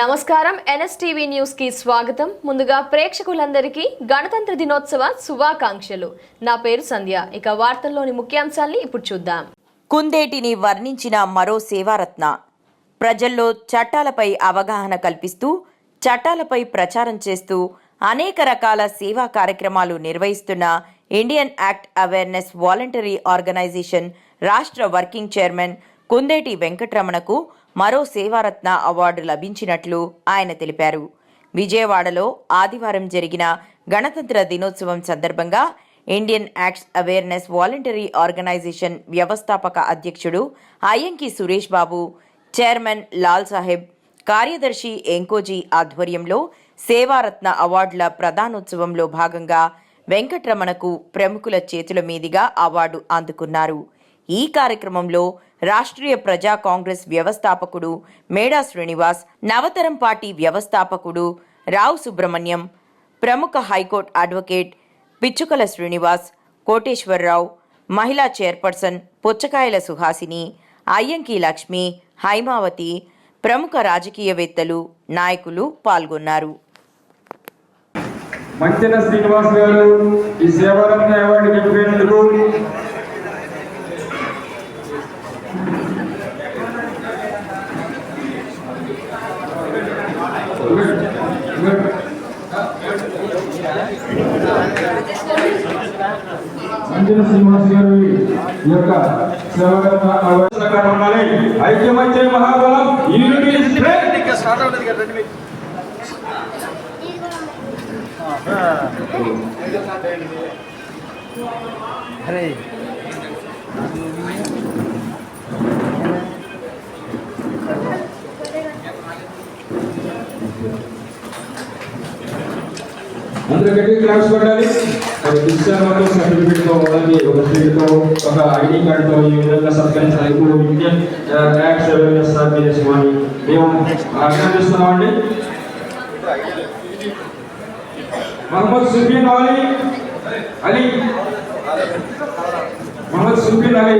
నమస్కారం. ఎన్ఎస్టీవీ న్యూస్కి స్వాగతం. ముందుగా ప్రేక్షకులందరికీ గణతంత్ర దినోత్సవ శుభాకాంక్షలు. నా పేరు సంధ్య. ఇక వార్తల్లోని ముఖ్యాంశాల్ని ఇప్పుడు చూద్దాం. కుందేటిని వర్ణించిన మరో సేవారత్న. ప్రజల్లో చట్టాలపై అవగాహన కల్పిస్తూ చట్టాలపై ప్రచారం చేస్తూ అనేక రకాల సేవా కార్యక్రమాలు నిర్వహిస్తున్న Indian act awareness voluntary organisation రాష్ట్ర వర్కింగ్ చైర్మన్ కుందేటి వెంకటరమణకు మరో సేవారత్న అవార్డు లభించినట్లు ఆయన తెలిపారు. విజయవాడలో ఆదివారం జరిగిన గణతంత్ర దినోత్సవం సందర్భంగా Indian acts awareness voluntary organisation వ్యవస్థాపక అధ్యక్షుడు అయ్యంకి సురేష్ బాబు చైర్మన్ లాల్ సాహెబ్ కార్యదర్శి ఎంకోజీ ఆధ్వర్యంలో సేవారత్న అవార్డుల ప్రధానోత్సవంలో భాగంగా వెంకట్రమణకు ప్రముఖుల చేతుల మీదుగా అవార్డు అందుకున్నారు. ఈ కార్యక్రమంలో రాష్ట్రీయ ప్రజా కాంగ్రెస్ వ్యవస్థాపకుడు మేడా శ్రీనివాస్ నవతరం పార్టీ వ్యవస్థాపకుడు రావు సుబ్రహ్మణ్యం ప్రముఖ high court advocate Pichukala Srinivas Koteswararao మహిళా చైర్పర్సన్ పుచ్చకాయల సుహాసిని అయ్యంకి లక్ష్మి హైమావతి ప్రముఖ రాజకీయవేత్తలు నాయకులు పాల్గొన్నారు. మంచిన శ్రీనివాస్ గారు ఈ సేవారత్న అవార్డు మంచెన శ్రీనివాస్ గారు ఈ యొక్క ఉండాలి ఐక్యమత్య మహాబలం యూనిటీ స్టార్ట్. అరే అందరూ గట్టి క్లాప్స్ కొట్టాలి అది డిజిటల్ మొత్తం సర్టిఫికేట్ తో వాళ్ళకి ఒక స్టీల్ తో ఒక ఐడి కార్డ్ తో ఈ విధంగా సత్కరించాలి ఇప్పుడు ఇండియన్ ట్యాక్స్ అవేర్నెస్ ఆర్గనైజేషన్ అని మేము అభినందిస్తున్నామండి మహమ్మద్ సుఫీన్ అలీ అలీ మహమ్మద్ సుఫీన్ అలీ